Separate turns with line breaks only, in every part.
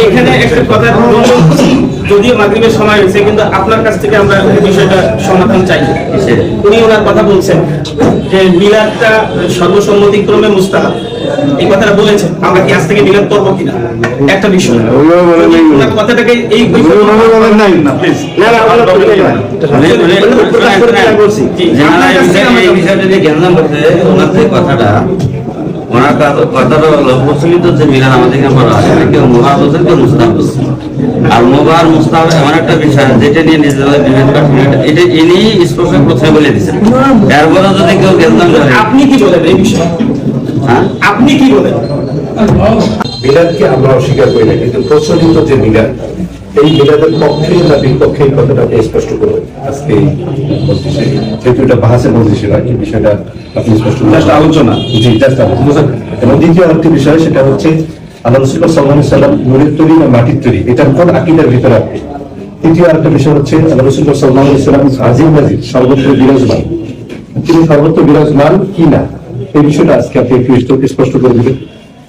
এখানে একটা কথা যদিও মাগরিবের সময় হয়েছে কিন্তু আপনার কাছ থেকে আমরা বিষয়টা সমাধান চাই উনি ওনার কথা বলছেন যে মিলাদটা সর্বসম্মতিক্রমে মুস্তাহাব এই কথাটা বলেছেন আমরা কি আজ থেকে মিলাদ করব কিনা একটা বিষয়। ওনার কথাটাকে এই
কথাটা ওনার কথাটা হলো প্রচলিত যে মিলান আমাদের এখানে বলা হয় এটা কেউ মোবাহ বলছেন কেউ মুস্তাহ বলছেন আর মোবাহ মুস্তাহ এমন একটা বিষয় যেটা নিয়ে নিজেদের বিভেদ এটা- এটা ইনি স্পষ্ট প্রথমে বলে দিচ্ছেন এরপরে যদি কেউ জ্ঞান করে
আপনি কি বলেন এই বিষয়ে?
হ্যাঁ?
আপনি কি বলেন?
মিলাদকে আমরা অস্বীকার করি না কিন্তু প্রচলিত যে মিলাদ এই মিলাদের পক্ষে না বিপক্ষে এই কথাটা আপনি স্পষ্ট করবেন আজকে মজলিসে যেহেতু এটা বাহাসের মজলিসে নয় বিষয়টা আপনি স্পষ্ট
Just আলোচনা।
জি জাস্ট আলোচনা। এবং দ্বিতীয় আরেকটি বিষয় সেটা হচ্ছে আল্লাহ রসুল সাল্লাহ সাল্লাম নুরের তৈরি না মাটির তৈরি এটা কোন আকিদার ভিতরে আপনি? তৃতীয় আরেকটা বিষয় হচ্ছে আল্লাহ রসুল সাল্লাহ সাল্লাম আজিম নাজির সর্বত্র বিরাজমান। তিনি সর্বত্র বিরাজমান কি না? এই বিষয়টা আজকে আপনি একটু স্পষ্ট- করে দিবেন।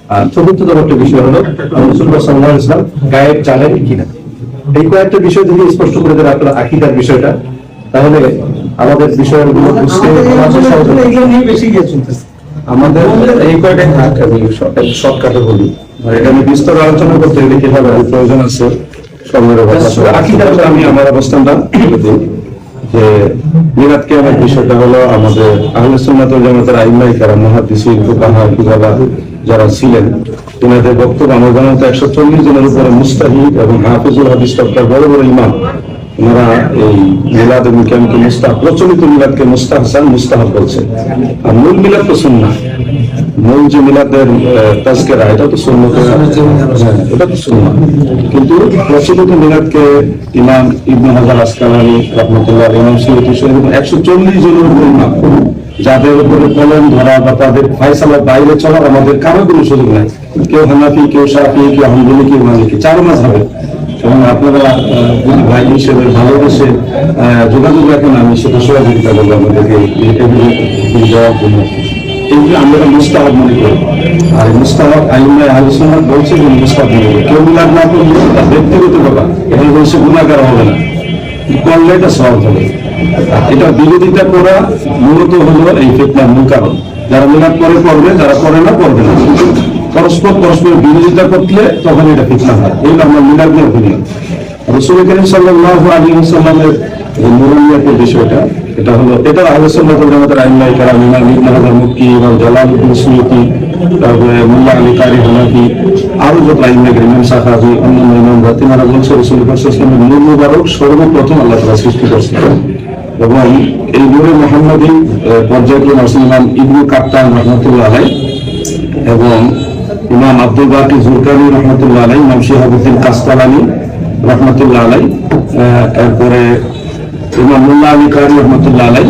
আর চতুর্থতম একটা বিষয় হলো আল্লাহ রসুল সাল্লাহ ইসলাম গায়েব জানেন কিনা এই কয়েকটা বিষয় যদি স্পষ্ট করে দেন আপনার আকিদার বিষয়টা। তাহলে আমাদের বিষয়গুলো বুঝতে আমাদের এই কয়টা থাক আমি শর্টকাটে বলি। এটা আমি বিস্তর আলোচনা করতে গেলে কীভাবে প্রয়োজন আছে সময়ের আকিদার আমি আমার অবস্থানটা দিই যে মিরাত কিয়ামের বিষয়টা হলো আমাদের আহলে সুন্নাত ওয়াল জামাতের আইমাই মুহাদ্দিসিন ফুকাহা কিবালা যারা ছিলেন, তিনাদের বক্তব্য আমার জানাতে একশো চল্লিশ জনের উপরে মুস্তাহিদ এবং হাফিজুল হাদিস তবকার বড় বড় ইমাম, ওনারা এই মিলাদ এবং কিয়ামকে মুস্তাহ, প্রচলিত মিলাদকে মুস্তাহসান মুস্তাহাব বলছে। আর মূল মিলাদ তো সুন্নাহ। মূল যে মিলাদের তাজকেরা, এটা তো সুন্নত এটা তো সুন্নাহ। কিন্তু প্রচলিত মিলাদকে ইমাম ইবনে হাজার আসকালানি, রহমতুল্লাহ ইমাম সিয়তি সহিত একশো চল্লিশ জনের উপর ইমাম। যাদের উপরে কলম ধরা বা তাদের ফাইসালা বাইরে চলার আমাদের কারও কোনো সুযোগ নাই। কেউ হানাফি, কেউ সাফি কেউ আহমদুলি, কেউ মালিকি, চার মাস হবে এবং আপনারা যদি ভাই হিসেবে ভালোবেসে যোগাযোগ রাখেন, আমি সেটা সহযোগিতা করব আমাদেরকে দেওয়ার জন্য এইগুলো আমরা মুস্তাহাব মনে করি। আর মুস্তাহাব আইমায় আলোচনা বলছে যে মুস্তাহাব মনে করি। কেউ মিলাদ না করলে ব্যক্তিগত ব্যাপার। এখানে বলছে গুণাগার হবে না। করলে এটা সহজ হবে? এটা বিরোধিতা করা মূলত হলো এই ফিতনার মূল কারণ। যারা মিলাদ করে করবে যারা করে না করবে না। পরস্পর পরস্পর বিরোধিতা করলে তখন এটা ফিতনা হয়। এই আমরা মিলাদ নিয়ে অভিনয়। রসুল করিম সাল্লাল্লাহু আলাইহি ওয়াসাল্লামের যে নুরানিয়াতের বিষয়টা, এটা হলো, এটা সুন্নাত ওয়াল জামাতের আইমায়ে কেরাম, ইমাম ইবনে হাজার মুক্কি ইমাম জালালউদ্দিন সুয়ুতি, তারপরে মোল্লা আলী কারি হানাফি, আরও যত আইমায়ে কেরাম, ইমাম সাখাবি অন্যান্য ইমামরা তিনারা বলছে, রসুল করিম সাল্লাল্লাহু আলাইহি মুবারক সর্বপ্রথম আল্লাহ তাআলা সৃষ্টি করেছেন। এবং এই নূরে মোহাম্মদী পর্যায়ক্রমে ইমাম ইবনু কাপ্তান রহমতুল্লাহ আলাই এবং ইমাম আব্দুল বাকি জুরকানি রহমতুল্লাহ আলাই, ইমাম শিহাবুদ্দিন কাস্তালানি রহমতুল্লাহ আলাই এরপরে ইমাম মুল্লা আলী কারি রহমতুল্লাহ আলাই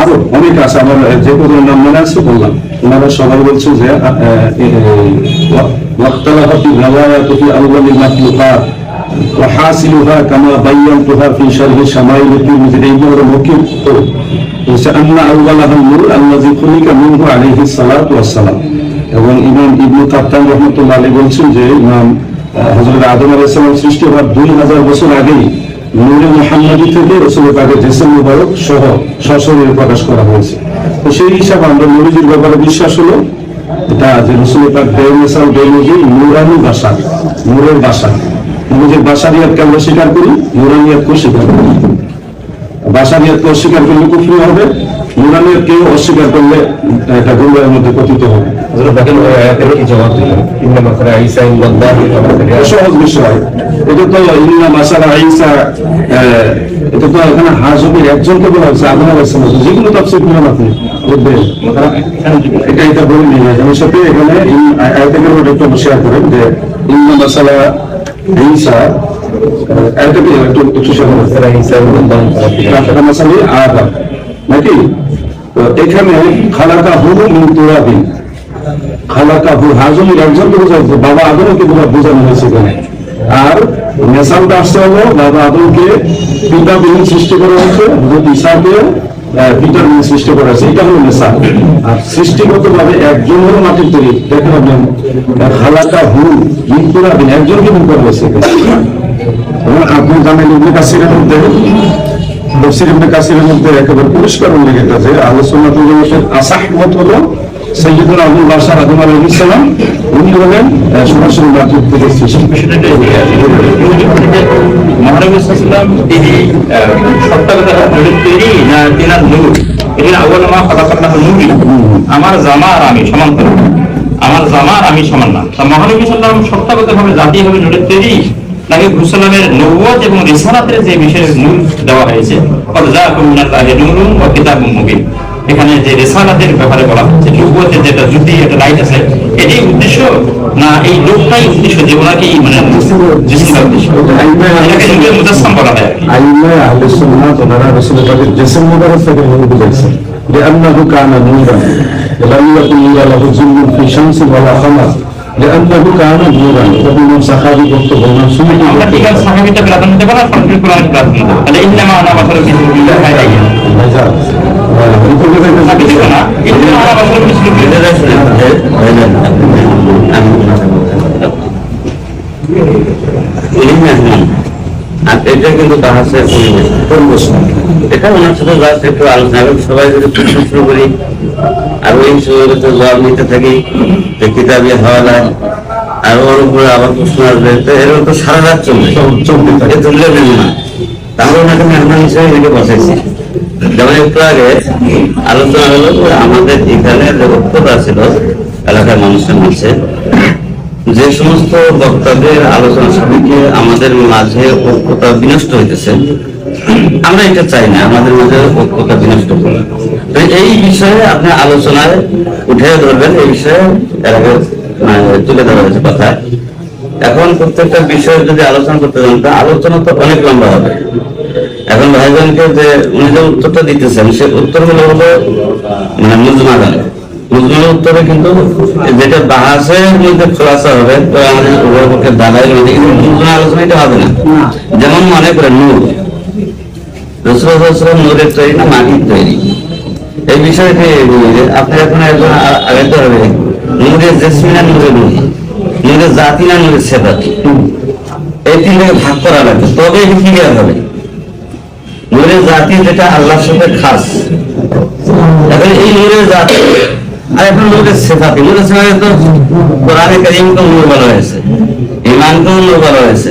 আরও অনেক আছে, আমার যে কোনো নাম মনে আছে বললাম। ওনারা সবাই বলছে যে ওয়াক্তালাফা ফি রাওয়ায়াত ফি আউয়াল মাখলুকাত। وحاصلها كما بينتها في شرح شمائل الترمذي এই বড় মুকিম তো বলছে আন্না আউয়ালাহা নূর আল্লাযী খুলিকা মিনহু আলাইহিস সালাতু ওয়াস সালাম এবং ইমাম ইবনু কাত্তান রাহমাতুল্লাহ আলাইহি বলছেন যে ইমাম হযরত আদম আলাইহিস সালাম সৃষ্টি হওয়ার 2000 বছর আগেই নূরে মুহাম্মাদি থেকে রাসূলের পাকের জিসম মুবারক সহ সশরীরে প্রকাশ করা হয়েছে তো সেই হিসাবে আমরা নবীজির ব্যাপারে বিশ্বাস হলো এটা যে রসুলের পাক বেরমেসাল বেরমুজি নূরানি বাসা নূরের বাসা নিজের বাসারিয়াতকে আমরা স্বীকার করি নুরানিয়াতকে স্বীকার করি। বাসারিয়াতকে অস্বীকার করলে কুফরি হবে নুরানিয়াতকেও অস্বীকার করলে এটা গুমরাহের মধ্যে পতিত হবে।
সহজ বিষয়। এটা তো ইন্না মাসালা ঈসা এটা তো এখানে হাজবের একজনকে বলা যেগুলো আপনি এটা সাথে এখানে এই একটু শেয়ার করেন যে ইন্না মাসালা নাকি তো এখানে খালাকা হুম মিন তুরাবিন খালাকা হু হাজমির বাবা বোঝানো হয়েছে এখানে আর মেসালটা আসতে হলো বাবা আদমকে পিতাবিহীন সৃষ্টি করা হয়েছে ঈসাকে
ভিটামিন সৃষ্টি করা হলো নেশা আর একজন হলো মাটির তৈরি। দেখেন আপনি হালাকা হু মিনপুরা দিন একজনকে করা হয়েছে আপনি জানেন মধ্যে মধ্যে একেবারে পরিষ্কার উল্লেখ আছে। আলোচনা আসাহ মত হলো সৈয়দুল আবুল বাসার আদম আলাইহিস সালাম উনি হলেন সরাসরি মাটির থেকে।
আমার জামা আর আমি সমান্তর আমার জামা আর আমি সমান না। তা মহানবী সাল্লাম সত্যাগত ভাবে জাতি হবে নূরের তৈরি। নাকি ঘুসালামের নবুয়ত এবং রিসালাতের যে বিশেষ নূর দেওয়া হয়েছে নূরুন ওয়া কিতাবুম মুবিন। এখানে যে রেসালাতের ব্যাপারে বলা হচ্ছে নবুয়তের যেটা যুক্তি একটা লাইট আছে এটাই উদ্দেশ্য না এই লোকটাই উদ্দেশ্য যে ওনাকে মানে জিসিমের উদ্দেশ্য এটাকে নূরের মুজাসসাম বলা হয় আর কি।
আইমা আহলে সুন্নাত ওনারা রাসূল পাকের জিসম মুবারক থেকে নূর বুঝাইছেন لأنه كان نورا لم يكن نورا له ظل في شمس ولا قمر لأنه كان نورا ومن صحابي বক্তব্য মাসুম
আমরা ঠিক আছে সাহাবিটা প্রাধান্য দেবো না সরকারি কোরআন প্রাধান্য দেবো তাহলে ইন্নামা আনা বাসার কিছু দেখা
আর এটা কিন্তু পরিবেশ এটা ওনার সাথে জাস্ট একটু আলোচনা সবাই যদি শুরু করি আর ওই সময় তো জবাব নিতে থাকি যে কিতাবি হওয়ালা আর ওর উপরে আবার প্রশ্ন আসবে তো এরকম তো সারা রাত চলবে
চলতে থাকে।
এ তুললে না তাহলে ওনাকে মেহমান হিসেবে এদিকে বসাইছি যেমন একটু আগে আলোচনা হলো আমাদের এখানে যে ঐক্যতা ছিল, এলাকার মানুষের মাঝে, যে সমস্ত বক্তাদের আলোচনা সাপেক্ষে আমাদের মাঝে ঐক্যতা বিনষ্ট হইতেছে। আমরা এটা চাই না, আমাদের মাঝে ঐক্যতা বিনষ্ট করা তো এই বিষয়ে আপনি আলোচনায় উঠে ধরবেন, এই বিষয়ে মানে তুলে ধরা হয়েছে কথা। এখন প্রত্যেকটা বিষয়ে যদি আলোচনা করতে চান আলোচনা তো অনেক লম্বা হবে। এখন ভাইজানকে যে উনি যে উত্তরটা দিতেছেন সে উত্তর হলো হলো মানে মুজমাদান। মুজমানের উত্তরে কিন্তু যেটা বাহাসের মধ্যে খোলাসা হবে তো আমাদের উভয়পক্ষের দাদাই মধ্যে কিন্তু মুজমা আলোচনা এটা হবে না। যেমন মনে করেন নূর। রসুল নূরের তৈরি না মাটির তৈরি? এই বিষয়টি আপনি এখন একজন আ- আগাইতে হবে নূরের জেসমিনা নূরের নূর? নূরের জাতি না নূরের সেবাতি এই তিনটাকে ভাগ করা লাগবে তবে এটি ক্লিয়ার হবে। জাতি যেটা আল্লাহর সাথে খাস। এখন এই নূরের জাতি, আর এখন নূরের সেফাতি নূরের সেফাতি তো কোরআনে কারিমকে নূর বলা হয়েছে ইমানকেও নূর বলা হয়েছে।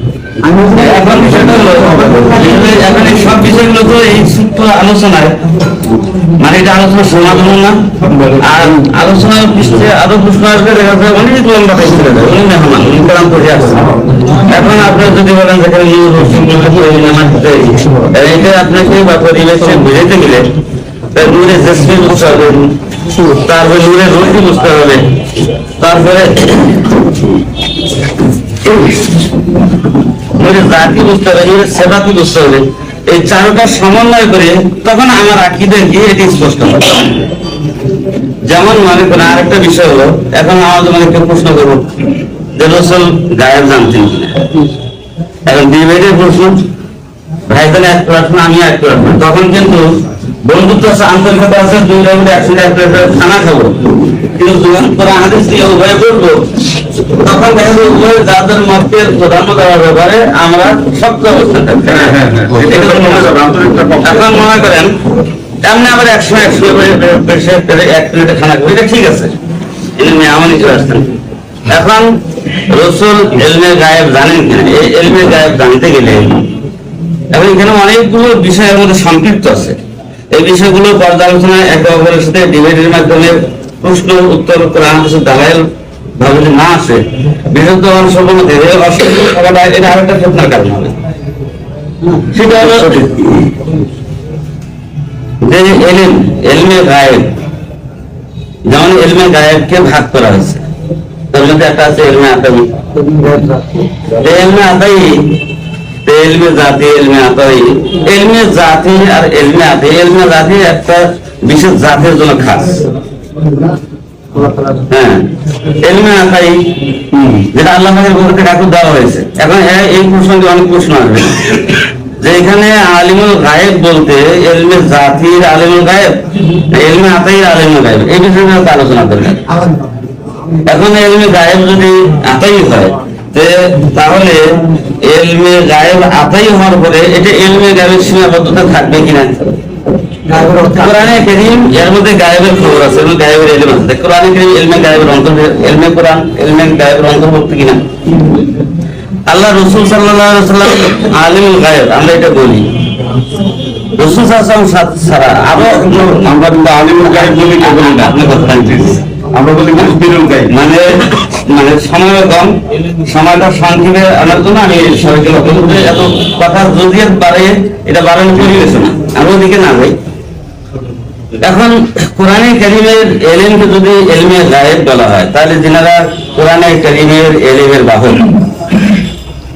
এখন বিষয়টা হলো এখন এই সব তো আলোচনায় মানে এটা আলোচনা সমাধান না আর আলোচনার পৃষ্ঠে আরও প্রশ্ন আসবে দেখা অনেক লম্বা টাইম চলে করে এখন আপনার যদি বলেন যে এখানে নিউজ আপনাকে বা পরিবেশে বুঝাইতে গেলে নূরে জেসমিন বুঝতে হবে তারপরে নূরে বুঝতে হবে তারপরে নূরে জাতি বুঝতে হবে, এর সেবাতি বুঝতে হবে। এই চারটা সমন্বয় করে তখন আমার আকিদে গিয়ে এটি স্পষ্ট হবে। যেমন মনে করেন, আরেকটা বিষয় হলো, এখন আমার তোমাকে প্রশ্ন করব, যে রসল গায়েব জানতেন এখন ডিবেটের প্রশ্ন ভাইজান এক প্রার্থনা আমি এক প্রার্থনা তখন কিন্তু বন্ধুত্ব আছে আন্তরিকতা আছে দুইটা মিলে একসঙ্গে এক খানা খাব। কিন্তু যখন তোরা আমাদের দিয়ে উভয় করব তখন দেখা যাবে উভয় যাদের মতের প্রধান্য দেওয়ার ব্যাপারে আমরা শক্ত অবস্থান থাকবে। এটা তো করবেন, আন্তরিকতা পক্ষ। এখন মনে করেন এমনি আবার একশো একশো এক প্লেটে খানা খাব এটা ঠিক আছে। এটা মেহমান হিসেবে আসছেন এখন রসুল এলমে গায়েব জানেন কিনা? এই এলমে গায়েব জানতে গেলে এখন এখানে অনেকগুলো বিষয়ের মধ্যে সম্পৃক্ত আছে। এই বিষয়গুলো পর্যালোচনায় একে অপরের সাথে ডিবেটের মাধ্যমে প্রশ্ন উত্তর কোরআন কিছু দালাইল ভাবে না আসে। অসুবিধা থাকাটা এটা আরেকটা কারণ হবে। সেটা হলো যে এলিম এলমে গায়েব যেমন এলমে গায়েবকে ভাগ করা হয়েছে। তার মধ্যে একটা আছে এলমে আতাই এলমে জাতি, এলমে আতাই। এলমে জাতি আর এলমে এলমে জাতি একটা বিশেষ জাতের জন্য খাস। হ্যাঁ। আতাই এখন আলিমুল গায়েব বলতে এলমে জাতির আলিমুল গায়েব, এলমে আতাইর আলিমুল গায়েব, এই বিষয়ে আলোচনা দরকার এখন এলমে গায়েব যদি আতাই হয় তাহলে এলমে গায়েব আতাই হওয়ার পরে এটা এলমে গায়েবের সীমাবদ্ধতা থাকবে কিনা? কোরআনে করিম এর মধ্যে গায়েবের খবর আছে এবং গায়েবের এলম আছে। কোরআনে করিম এলমে গায়েবের অন্তর এলমে কোরআন এলমে গায়েবের অন্তর্ভুক্ত কিনা? আল্লাহ রসুল সাল্লাম আলিমুল গায়েব আমরা এটা বলি। রসুল সাল্লাম আরও
আমরা আলিমুল গায়েব বলি আমরা বলি মুখবিরুল গায়েব।
মানে মানে সময় কম সময়টা সংক্ষেপে আনার জন্য আমি সবাইকে লক্ষ্য করতে এত কথা যদি বাড়ে এটা বাড়ানোর পরিবেশ না আমি ওদিকে না ভাই এখন কোরআনে কারিমের এলিমকে যদি এলমে গায়েব বলা হয়, তাহলে যিনারা কোরআনে কারিমের এলিমের বাহক।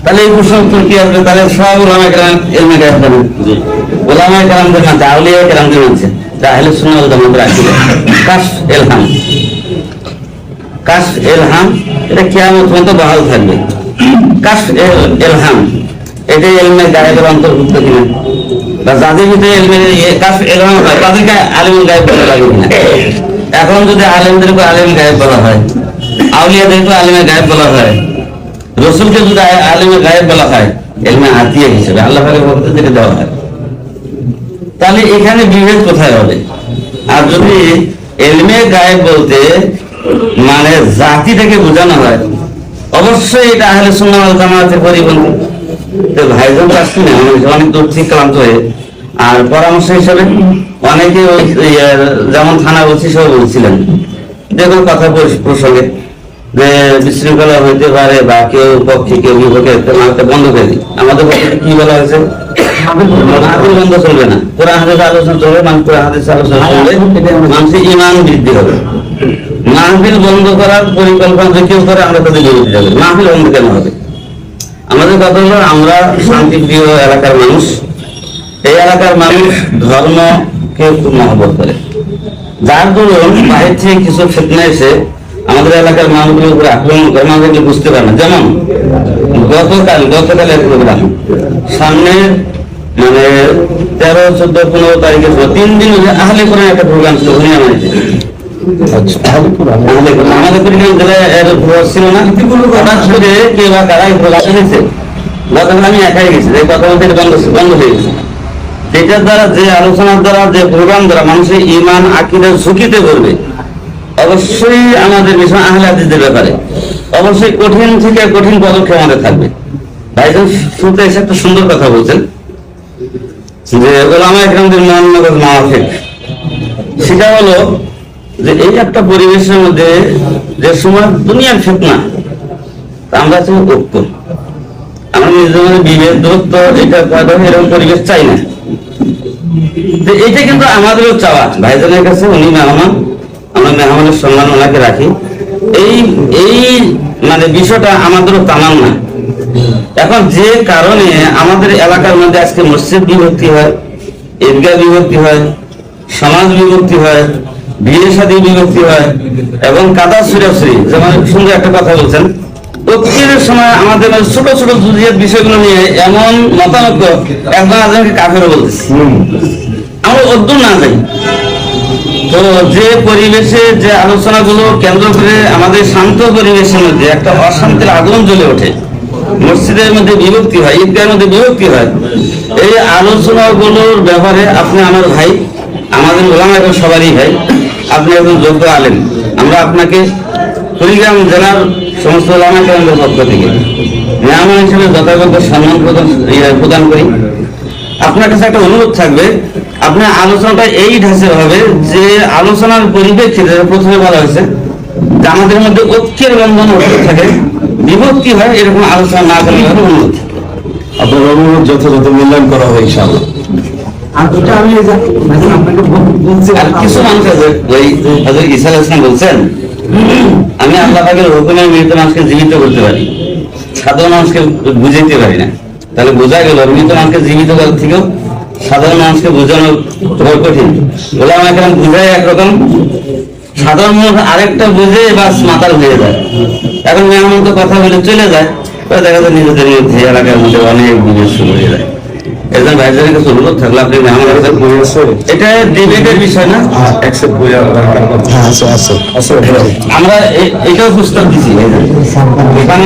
তাহলে এই প্রশ্ন কি আসবে? তাহলে সব ওলামা কেরাম এলমে গায়েব জানেন ওলামা কেরামদের মানছে আউলিয়া কেরামদের মানছে তাহলে শুনে জামাতের আসলে কাশ, এলহাম। কাশ এলহাম এটা কিয়ামত পর্যন্ত বহাল থাকবে। কাশ এল- এলহাম এটা এলমে গায়েবের অন্তর্ভুক্ত কিনা? বা যাদের ভিতরে এলমে, এ- কাশ এলহাম হয়, তাদেরকে গায়েব বলা লাগে কিনা? এখন যদি গায়েব বলা হয়, আউলিয়াদেরকে আলিমে গায়েব বলা হয়, রসুলকে যদি গায়েব বলা হয়, এলমে আতিয়া হিসেবে আল্লাহ থেকে দেওয়া হয়। তাহলে এখানে বিভেদ কোথায় হবে? আর যদি এলমে গায়েব বলতে মানে জাতি থেকে বোঝানো হয়। অবশ্যই এটা আহলে ওয়াল জামাতের পরিপন্থী। ভাইজান আসছি না অনেক দূর থেকে ক্লান্ত হয়ে। আর পরামর্শ হিসাবে অনেকে যেমন থানা বলছি সব বলছিলেন। যে কোনো কথা প্রসঙ্গে। যে বিশৃঙ্খলা হইতে পারে বা কেউ পক্ষে, কেউ বিপক্ষে মানতে বন্ধ করে দিই। আমাদের পক্ষে কি বলা হয়েছে? বন্ধ চলবে না। কোরআন হাদিস আলোচনা চলবে মানুষ কোরআন হাদিস আলোচনা চলবে। মানুষের ইমান বৃদ্ধি হবে। মাহফিল বন্ধ করার পরিকল্পনা যে কেউ করে, আমরা তাদের বিরোধী যাবে মাহফিল বন্ধ কেন হবে? আমাদের কথা হলো, আমরা শান্তিপ্রিয় এলাকার মানুষ। এই এলাকার মানুষ ধর্মকে খুব মহব্বত করে। যার দরুন বাইরে থেকে কিছু ফেতনা এসে আমাদের এলাকার মানুষগুলোর উপরে আক্রমণ করে এগুলো বুঝতে পারে না। যেমন, গতকাল গতকাল এক প্রোগ্রাম সামনের মানে তেরো, চোদ্দ, পনেরো সময় তিন দিন হলে আহলে করে একটা প্রোগ্রাম ছিল এনেছে গতকাল আমি একাই গেছি। এই কথা বলতে বন্ধ বন্ধ হয়ে গেছে। যেটার দ্বারা যে আলোচনার দ্বারা যে প্রোগ্রাম দ্বারা মানুষের ইমান আকিদের ঝুঁকিতে করবে অবশ্যই আমাদের বিষয় আহলে হাদিসদের ব্যাপারে অবশ্যই কঠিন থেকে কঠিন পদক্ষেপ আমাদের থাকবে। ভাইজান শুরুতে এসে একটা সুন্দর কথা বলছেন যে ওলামা একরামদের মহানগর মাহফিক সেটা হলো যে এই একটা পরিবেশের মধ্যে যে সময় দুনিয়ার ফেতনা আমরা চাই ঐক্য। আমরা নিজেদের বিভেদ দূরত্ব এটা হয়, এরকম পরিবেশ চাই না। এটা কিন্তু আমাদেরও চাওয়া। ভাইজানের কাছে উনি মেহমান আমরা মেহমানের সম্মান ওনাকে রাখি। এই এই মানে বিষয়টা আমাদেরও তামান্না এখন যে কারণে আমাদের এলাকার মধ্যে আজকে মসজিদ বিভক্তি হয় ঈদগাহ বিভক্তি হয় সমাজ বিভক্তি হয় বিয়ে শাদী বিভক্তি হয় এবং কাদা সুরাশ্রী যেমন সুন্দর একটা কথা বলছেন। ঐক্যের সময় আমাদের ছোট ছোট জুজিয়াত বিষয়গুলো নিয়ে এমন মতামত একজন আজকে কাফেরও বলতেছে। আমরা অদ্দূর না যাই। তো যে পরিবেশে যে আলোচনাগুলো কেন্দ্র করে আমাদের শান্ত পরিবেশের মধ্যে একটা অশান্তির আগুন জ্বলে ওঠে মসজিদের মধ্যে বিভক্তি হয় ঈদগাহের মধ্যে বিভক্তি হয় এই আলোচনাগুলোর ব্যাপারে আপনি আমার ভাই আমাদের ওলামা এখন সবারই ভাই আপনি একজন যোগ্য আলেন আমরা আপনাকে কুড়িগ্রাম জেলার সমস্ত ওলামা কেন্দ্রের পক্ষ থেকে মেহমান হিসেবে যথাযথ সম্মান প্রদান ইয়ে, প্রদান করি। আপনার কাছে একটা অনুরোধ থাকবে আপনার আলোচনাটা এই ঢাঁচের হবে যে আলোচনার পরিপ্রেক্ষিতে প্রথমে বলা হয়েছে যে আমাদের মধ্যে ঐক্যের বন্ধন থাকে বিভক্তি হয় এরকম আলোচনা না করলে অনুরোধ।
আপনার অনুরোধ যথাযথ মূল্যায়ন করা হয় ইনশাআল্লাহ।
এটা আমি এই যে- আপনাকে বল- বলছি
আর কিছু মানুষ আছে ওই হযরত ঈসা আলাইহিস বলছেন আমি আল্লাহ পাকের হুকুমে মৃত মানুষকে জীবিত করতে পারি। সাধারণ মানুষকে বুঝাইতে পারি না। তাহলে বোঝা গেল মৃত মানুষকে জীবিত করার থেকেও সাধারণ মানুষকে বোঝানো বড় কঠিন। গোলাম একরকম বুঝাই একরকম সাধারণ মানুষ আরেকটা বুঝে বাস মাতাল হয়ে যায়। এখন মেয়ের তো কথা বলে চলে যায় দেখা যায় নিজেদের মধ্যে এলাকার মধ্যে অনেক বিভেদ শুরু হয়ে যায়। একজন ভাইজানের কাছে অনুরোধ থাকলে আপনি
আমার কাছে
এটা ডিবেটের বিষয় না?
আছে
আমরা এটাও পুস্তক দিছি এখানে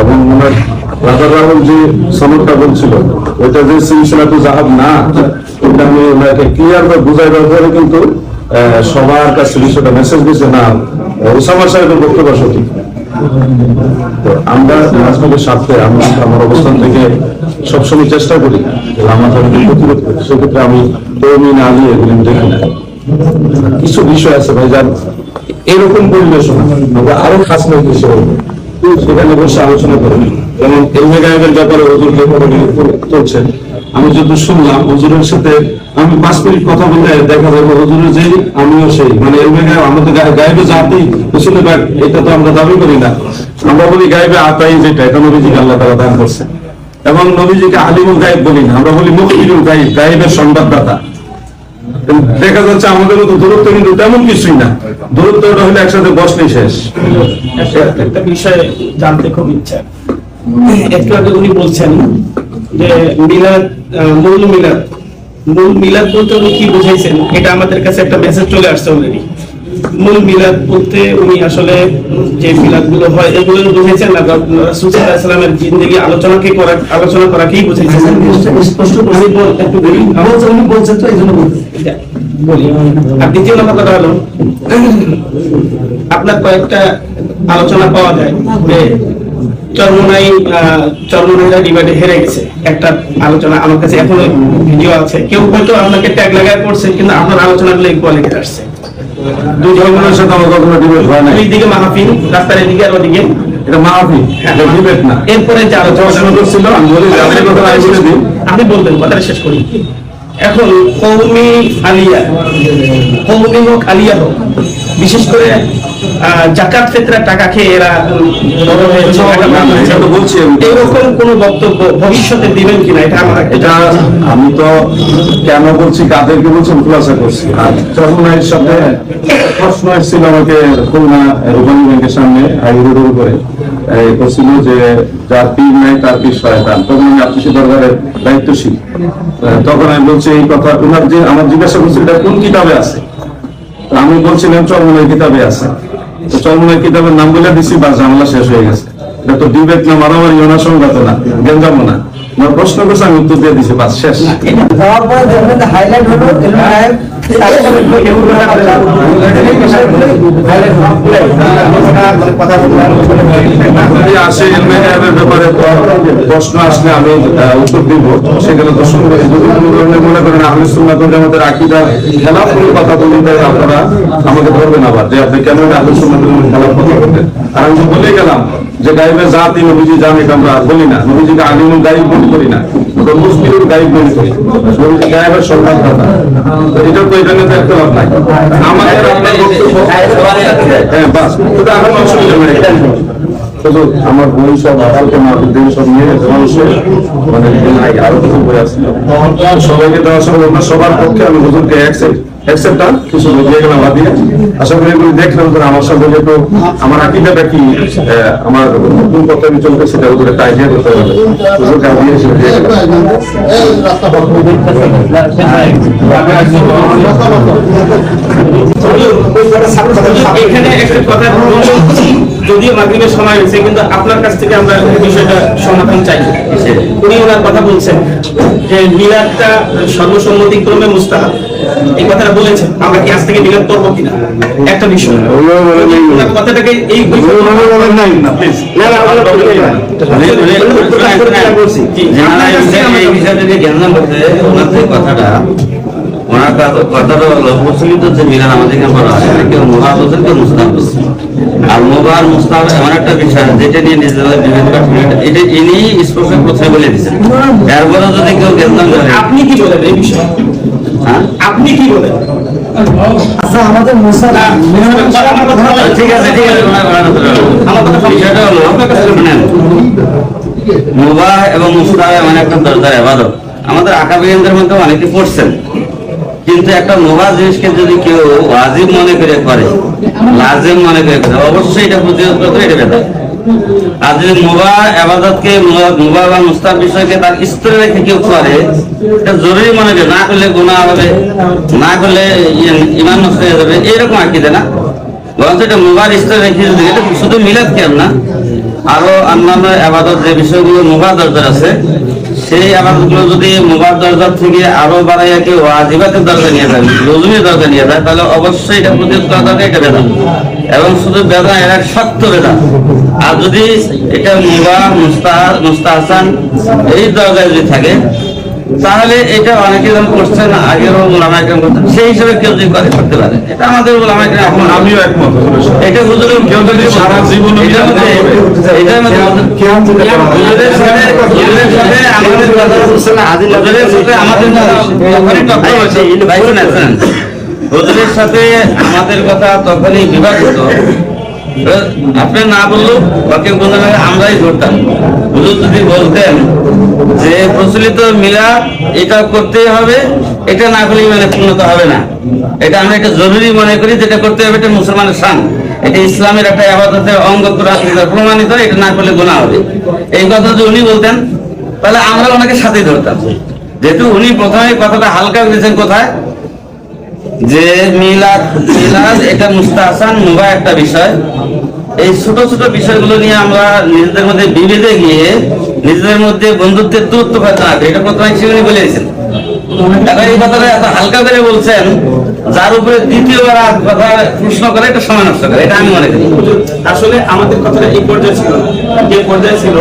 এবং ওনার রাজা রাহুল যে সনদটা বলছিল, ওইটা যে সিলসিলা তো জাহাব না ওটা আমি ওনাকে ক্লিয়ার করে বুঝাই দেওয়ার কিন্তু সবার কাছে বিষয়টা মেসেজ দিচ্ছে না, ওসামা সাহেবের বক্তব্য সঠিক আমরা স্বার্থে আমরা আমার অবস্থান থেকে সবসময় চেষ্টা করি লামা প্রতিরোধ করি সেক্ষেত্রে আমি তরমিন আলী এগুলি না কিছু বিষয় আছে ভাই যার এরকম পরিবেশন, আমরা আরও খাস নয়, কিছু সেখানে বসে আলোচনা করি যেমন এলমে গায়েবের ব্যাপারে হুজুরকে চলছেন আমি যদি শুনলাম হুজুরের সাথে আমি পাঁচ মিনিট কথা বললে দেখা যাবে হুজুরের যে আমিও সেই। মানে এলমে গায়েব, আমাদের গায়ে- গায়েবে জাতি বাগ এটা তো আমরা দাবি করি না। আমরা বলি গায়েবে আতাই যেটা, এটা নবীজিকে আল্লাহ তারা দান করছে এবং নবীজিকে আলিমুল গায়েব বলি না, আমরা বলি মুখিলুল গায়েব, গায়েবের সংবাদদাতা। দেখা যাচ্ছে আমাদের মতো দূরত্ব কিন্তু তেমন কিছুই না। দূরত্বটা হলে একসাথে বসলেই শেষ।
একটা- বিষয় জানতে খুব ইচ্ছা। একটু আগে উনি বলছেন যে মিলাদ মূল মিলাদ। মূল মিলাদ বলতে উনি কি বুঝাইছেন? এটা আমাদের কাছে একটা মেসেজ চলে আসছে অলরেডি মূল মিলাদ বলতে উনি আসলে যে মিলাদগুলো হয় এগুলো বুঝাইছেন না রাসুলামের জিন্দগি আলোচনাকে করা আলোচনা করাকেই বুঝাইছেন
স্পষ্ট করে
একটু বলি।
বলছেন তো
বলি। আর দ্বিতীয় কথাটা হলো আপনার কয়েকটা আলোচনা পাওয়া যায় যে চর্মনাই চর্মনাইরা ডিবেটে হেরে গেছে। একটা আলোচনা আমার কাছে এখনও ভিডিও আছে। কেউ হয়তো আপনাকে ট্যাগ লাগায় করছে কিন্তু আপনার আলোচনাগুলো কোয়ালিটি আসছে।
দুই ধর্মের সাথে আমার কখনো ডিবেট হয় না
দুই মাহফিল রাস্তার এদিকে আর ওদিকে?
এটা মাহাফি এটা ডিবেট না।
এরপরে যে আলোচনা
করছিল আমি বলি আপনি কথা আমি বলে দিই।
আপনি বলবেন কথাটা শেষ করি। এখন কৌমি আলিয়া কৌমি হোক আলিয়া হোক। বিশেষ করে জাকাত ফেতরার টাকা খেয়ে এরা। এরকম কোন বক্তব্য ভবিষ্যতে দিবেন কিনা এটা আমার
এটা আমি তো কেন বলছি কাদেরকে বলছি খুলাসা করছি। আর চরমনাইয়ের সাথে প্রশ্ন এসেছিল আমাকে খুলনা রূপানী ব্যাংকের সামনে হাই রোডের উপরে করছিল যে যার পীর নাই তার পীর শয়তান। তখন আমি আত্মীয় দরবারের দায়িত্বশীল। তখন আমি বলছি এই কথা ওনার যে আমার জিজ্ঞাসা করছিল এটা কোন কিতাবে আছে? আমি বলছিলাম চলমনের কিতাবে আছে। তো চরমনাই কিতাবের নাম বলে দিছি, বা ঝামেলা শেষ হয়ে গেছে। এটা তো ডিবেট না, মারামারি ওনার সংঘাত না গেঞ্জামো না। ওনার প্রশ্ন করছে আমি উত্তর দিয়ে দিছি বাস শেষ প্রশ্ন আসলে আমি উত্তর দিব সেখানে তো শুনবে মনে করেন আহলে সুন্নাত ওয়াল জামাতের আকীদা খেলাফ কোনো কথা বলি তাই আপনারা আমাকে ধরবেন আবার যে আপনি কেন আহলে সুন্নাত খেলাফ কথা বলতেন আর আমি বলে গেলাম যে গাইবের জাতি নবীজি জানে আমরা বলি না নবীজিকে আলিমুল গাইব মনে করি না। হ্যাঁ আমার বই সব কালকে মাহফিল থেকে সব নিয়ে মানুষের মানে আরও কিছু বই আছে। সবাইকে দেওয়া না। সবার পক্ষে আমি হুজুরকে এক এক্সেপ্টার কিছু দিয়ে। আশা করি এগুলি দেখলাম আমার যেহেতু আমার কি আমার পথে আমি চলতে সেটা ওদের একটা আইডিয়া করতে হবে।
বললাম, যদিও মাগরিবের সময় হয়েছে কিন্তু আপনার কাছ থেকে আমরা বিষয়টা সমাধান চাই। উনি ওনার কথা বলছেন যে মিলাদটা সর্বসম্মতিক্রমে মুস্তাহাব। এই কথাটা বলেছেন আমরা কি আজ থেকে মিলাদ করব কিনা? একটা বিষয়। কথাটাকে এই
কথাটা ওনার কথাটা হলো প্রচলিত যে মিলান আমাদের এখানে বলা হয় কেউ মোহা বলছেন কেউ মুস্তাহ বলছেন আর মোবাহ আর এমন একটা বিষয় যেটা নিয়ে নিজেদের বিভেদ এটা ইনি স্পষ্ট প্রথমে বলে দিচ্ছেন এরপরে যদি কেউ জ্ঞান
আপনি কি বলেন এই বিষয়ে? আপনি কি বলেন?
আচ্ছা আমাদের
ঠিক আছে ঠিক আছে। মুবাহ এবং মুস্তাহ এমন একটা দরজার আকাবিদের মধ্যে অনেকে পড়ছেন। কিন্তু একটা মুবাহ জিনিসকে যদি কেউ ওয়াজিব মনে করে করে লাজিম মনে করে করে অবশ্যই এটা প্রতিরোধ করতে এটা বেদা যদি মুবাহ আবাদতকে মুবাহ বা মুস্তাহ বিষয়কে তার স্তরে রেখে কেউ করে, এটা জরুরি করে, না করলে গুণা হবে, না করলে ইয়ে- ইমান নষ্ট হয়ে যাবে এরকম আকিদে না। বরঞ্চ এটা মুবার স্তরে রেখে যদি এটা শুধু মিলাদ কেন না, আরও অন্যান্য আবাদত যে বিষয়গুলো মুবার দরকার আছে সেই আবাদতগুলো যদি মুবার দরজার থেকে আরও বাড়াইয়া কেউ আজিবাতের দরজা নিয়ে যান লজুমের দরজা নিয়ে যায়, তাহলে অবশ্যই এটা প্রতিরোধ করা দরকার এটা বেদা এবং শুধু বেদা, এরা শক্ত বেদা। আর যদি এটা মুবা মুস্তাহ, মুস্তাহসান, এই দরজায় যদি থাকে তাহলে এটা অনেকে যখন করছেন আগেও ওলামা একরম করতেন সেই হিসেবে কেউ যদি করে করতে পারে এটা আমাদের এখন
আমিও একমত সাথে।
এটা হুজুরের
কেউ যদি সারা জীবন
এটার মধ্যে এটার মধ্যে। হুজুরের সাথে হুজুরের সাথে আমাদের কথা হুজুরের সাথে আমাদের টক্কর হয়েছে। হুজুরের সাথে আমাদের কথা তখনই বিবাদ হতো আপনি না বললেও বা কেউ বলতে আমরাই ধরতাম। হুজুর যদি বলতেন যে প্রচলিত মিলা এটা করতেই হবে, এটা না করলে মানে পূর্ণতা হবে না। এটা আমরা এটা জরুরি মনে করি যেটা করতে হবে, এটা মুসলমানের শান। এটা ইসলামের একটা আবাদতের অঙ্গ প্রমাণিত, এটা না করলে গুণা হবে। এই কথা যদি উনি বলতেন, তাহলে আমরা ওনাকে সাথেই ধরতাম। যেহেতু উনি প্রথমে কথাটা হালকা করেছেন কোথায়? যে মিলাদ মিলাদ এটা মুস্তাহসান মুবা একটা বিষয়। এই ছোট ছোট বিষয়গুলো নিয়ে আমরা নিজেদের মধ্যে বিভেদে গিয়ে নিজেদের মধ্যে বন্ধুত্বের দূরত্ব না এটা প্রথমে সেগুলি বলে দিয়েছেন। এখন এই কথাটা এত হালকা করে বলছেন যার উপরে দ্বিতীয়বার কথা প্রশ্ন করে এটা সময় নষ্ট করে এটা আমি মনে করি।
আসলে আমাদের কথাটা এই পর্যায়ে ছিল যে পর্যায়ে ছিল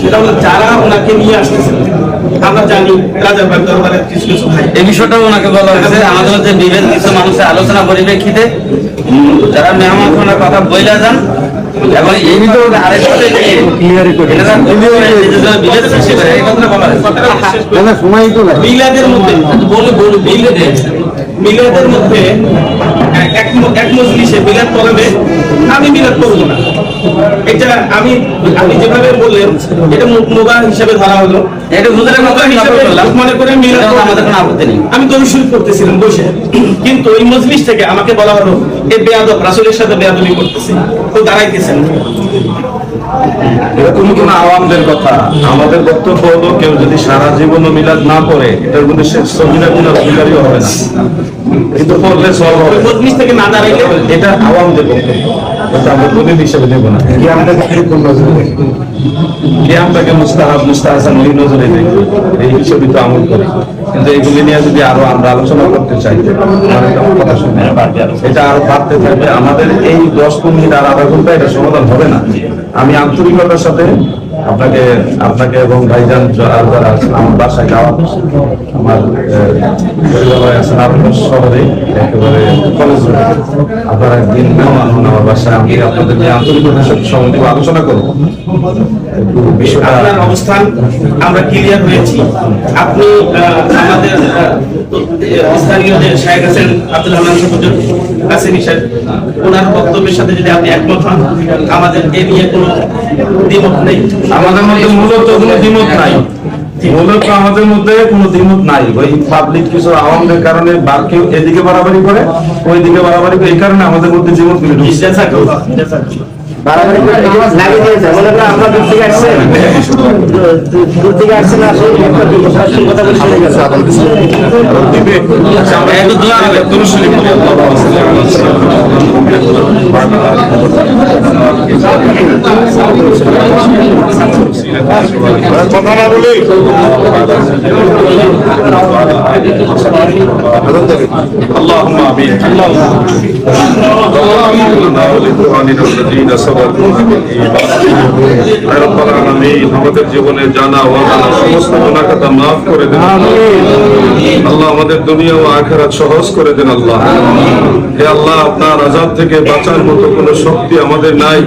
সেটা হলো যারা ওনাকে নিয়ে আসতেছেন আমরা জানি রাজার বাগ দরবারের কিছু কিছু ভাই।
এই বিষয়টাও ওনাকে বলা হয়েছে আমাদের মধ্যে বিভেদ কিছু মানুষের আলোচনা পরিপ্রেক্ষিতে যারা মেহমান কথা বইলা যান এবং এই ভিতরে আরেকটা এনারা নিজেদের বিভেদ সৃষ্টি করে এই কথাটা বলা হয়েছে।
কথাটা শেষ করি। মিলাদের মধ্যে বলে বলে মিলাদে মিলাদের মধ্যে এক- মজলিসে মিলাদ করাবে আমি মিলাদ করব না। এটা আমি আপনি যেভাবে বললেন এটা মোবাইল হিসাবে ধরা হলো।
এটা হুজুরের কথা আমি
হিসাবে
করলাম।
মনে করে মিলাদ
আমাদের কোনো আপত্তি নেই।
আমি দরুদ করতেছিলাম বসে। কিন্তু ওই মজলিস থেকে আমাকে বলা হলো এই বেয়াদব রাসূলের সাথে বেয়াদবি করতেছে। তো দাঁড়াইতেছেন
এরকম কোন আওয়ামদের কথা? আমাদের বক্তব্য হলো, কেউ যদি সারা জীবন মিলাদ না করে, এটার মধ্যে সে সবিনা গুণার অধিকারীও হবে না। কিন্তু পড়লে সব হবে।
ওই থেকে না দাঁড়াইলে?
এটা আওয়ামদের বক্তব্য। আমরা দলিল হিসেবে দেব না। কি কোন নজরে দেখি কিয়ামটাকে মুস্তাহাব মুস্তাহাসান ওই নজরে দেখি এই হিসেবে তো আমল করি। কিন্তু এগুলি নিয়ে যদি আরও আমরা আলোচনা করতে চাই আমার কথা শুনে এটা আরও বাড়তে থাকবে। আমাদের এই দশ পনেরো মিনিট আর আধা ঘণ্টা এটা সমাধান হবে না। আমি আন্তরিকতার সাথে আপনাকে আপনাকে এবং ভাইজান আর যারা আছেন আমার বাসায় যাওয়া, আমার পরিবার আছেন আপনার শহরে, একেবারে কলেজ আপনারা দিন নাম আনুন আমার বাসায় আমি আপনাদের নিয়ে আন্তরিকতার সময় আলোচনা করব।
আপনার অবস্থান আমরা ক্লিয়ার হয়েছি। আপনি আমাদের শাহেখ আছেন আব্দুল আছেন সাহেব ওনার বক্তব্যের সাথে যদি আপনি একমত হন আমাদের এ নিয়ে কোনো দ্বিমত নেই।
আমাদের মধ্যে মূলত কোনো দ্বিমত নাই। মূলত আমাদের মধ্যে কোনো দ্বিমত নাই। ওই পাবলিক কিছু আওয়ামদের কারণে বা কেউ এদিকে বাড়াবাড়ি করে ওই দিকে বাড়াবাড়ি করে এই কারণে আমাদের মধ্যে দ্বিমত মিলে।
বাড়াবাড়ি করে লাগিয়ে দিয়েছে মনে করেন আমরা দূর থেকে আসছেন দূর থেকে আসছেন আসলে একটা প্রশাসন কথা বলে চলে গেছে
একটু দোয়া হবে
اللهم امين اللهم لنا ولإخواننا الذين আমাদের জীবনে জানা সমস্ত মাফ করে দেন আল্লাহ আমাদের দুনিয়া ও আখেরাত সহজ করে দেন আল্লাহ হে আল্লাহ আপনার আজাদ থেকে বাঁচার মতো কোনো শক্তি আমাদের নাই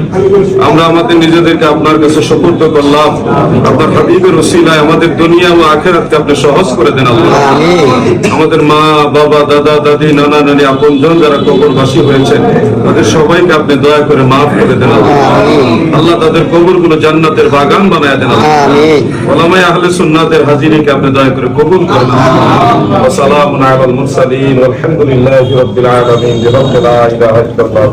আমরা আমাদের নিজেদেরকে আপনার কাছে করলাম আপনার হাবিবের ওসিলায় আমাদের দুনিয়া ও আখেরাতকে আপনি সহজ করে দেন আল্লাহ আমাদের মা বাবা দাদা দাদি নানা নানি আপনজন যারা কবরবাসী হয়েছে তাদের সবাইকে আপনি দয়া করে মাফ করে দেন আল্লাহ। তাদের কবরগুলো জান্নাতের বাগান বানায় দেন। ওলামায়ে আহলে সুন্নাতের হাজিরিকে আপনি দয়া করে কবুল করেন ওয়া সালামুন আলাল মুরসালিন ওয়ালহামদুলিল্লাহি রাব্বিল আলামিন বিরাব্বিল ইলাহা ইল্লাল্লাহ